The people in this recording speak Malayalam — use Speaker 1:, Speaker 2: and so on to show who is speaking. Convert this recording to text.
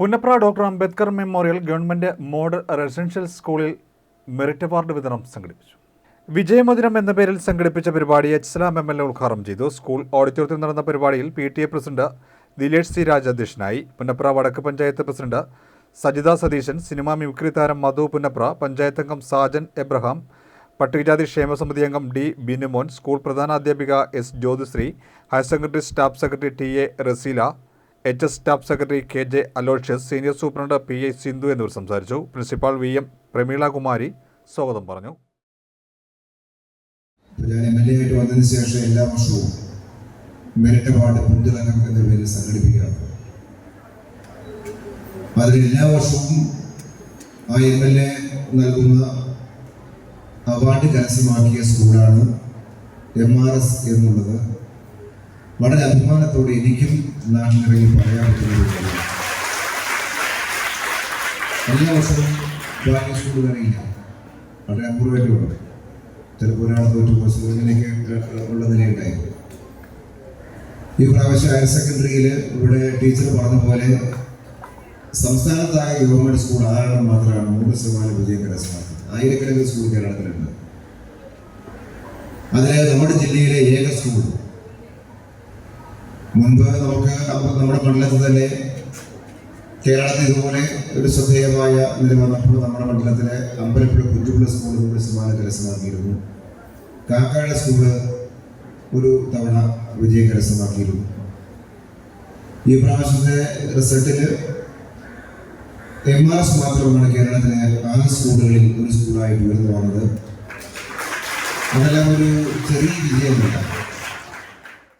Speaker 1: Punnapra doctor Ambedkar memorial government model residential സ്കൂളിൽ മെറിറ്റ് അവാർഡ് വിതരണം സംഘടിപ്പിച്ചു. വിജയമദിനം എന്ന പേരിൽ സംഘടിപ്പിച്ച പരിപാടി H Salam M L A ഉദ്ഘാടനം ചെയ്തു. സ്കൂൾ ഓഡിറ്റോറിയത്തിൽ നടന്ന പരിപാടിയിൽ P T A president Dilesh C Raj അധ്യക്ഷനായി പുന്നപ്ര വടക്ക് panchayat president Sajitha Satheesan cinema mimicry താരം മധു പുന്നപ്ര പഞ്ചായത്ത് അംഗം സാജൻ എബ്രഹാം പട്ടികജാതി ക്ഷേമ സമിതി അംഗം D Binumon school പ്രധാനാധ്യാപിക S Jyothisree higher secondary staff secretary T A Raseela H S staff secretary K J Aloysius senior superintendent P I Sindhu എന്നിവർ സംസാരിച്ചു. Principal V M Prameela Kumari സ്വാഗതം പറഞ്ഞു.
Speaker 2: ഞാൻ എം എൽ എ ആയിട്ട് വന്നതിന് ശേഷം എല്ലാ വർഷവും മെരിറ്റ് അവാർഡ് പുന്തിളക്കം എന്ന പേരിൽ സംഘടിപ്പിക്കാറുണ്ട് അതിൽ എല്ലാ വർഷവും ആ എം എൽ എ നൽകുന്ന അവാർഡ് കരസ്ഥമാക്കിയ സ്കൂളാണ് എം ആർ എസ് എന്നുള്ളത്. വളരെ അഭിമാനത്തോടെ എനിക്കും നാട്ടിലിറങ്ങി പറയാൻ പറ്റുന്ന ഒരു കാര്യമാണ്. എല്ലാ വർഷവും ഡ്രോയിങ് സ്കൂൾ അറിയില്ല. വളരെ അപൂർവമായിട്ട് ചിലപ്പോൾ ഒരാൾ തോറ്റു പോയി ഇങ്ങനെയൊക്കെ ഉള്ള നിലയുണ്ടായി. ഈ പ്രാവശ്യം ഹയർ സെക്കൻഡറിയിൽ ഇവിടെ ടീച്ചർ പറഞ്ഞ പോലെ സംസ്ഥാനത്തായ ഗവൺമെന്റ് സ്കൂൾ ആറെണ്ണം മാത്രമാണ് മൂന്ന് ശതമാനം വിജയം കരസ്ഥമാക്കുന്നത് ആയിരക്കണക്കിന് സ്കൂൾ കേരളത്തിലുണ്ട്. അതിലെ നമ്മുടെ ജില്ലയിലെ ഏക സ്കൂൾ മുൻപ് നമുക്ക് നമ്മുടെ മണ്ഡലത്തിൽ തന്നെ കേരളത്തിൽ ഇതുപോലെ ഒരു ശ്രദ്ധേയമായ നില വന്നപ്പോൾ നമ്മുടെ മണ്ഡലത്തിലെ അമ്പലപ്പുഴ കുഞ്ചുപുഴ സ്കൂൾ കൂടി സമ്മാനം കരസ്ഥമാക്കിയിരുന്നു കാക്കാട് സ്കൂൾ ഒരു തവണ വിജയം കരസ്ഥമാക്കിയിരുന്നു ഈ പ്രാവശ്യത്തെ റിസൾട്ടിൽ എം ആർ എസ് മാത്രമാണ് കേരളത്തിലെ ആറ് സ്കൂളുകളിൽ ഒരു സ്കൂളായിട്ട് ഉയർന്നു വന്നത്. അതെല്ലാം ഒരു ചെറിയ വിജയമല്ല.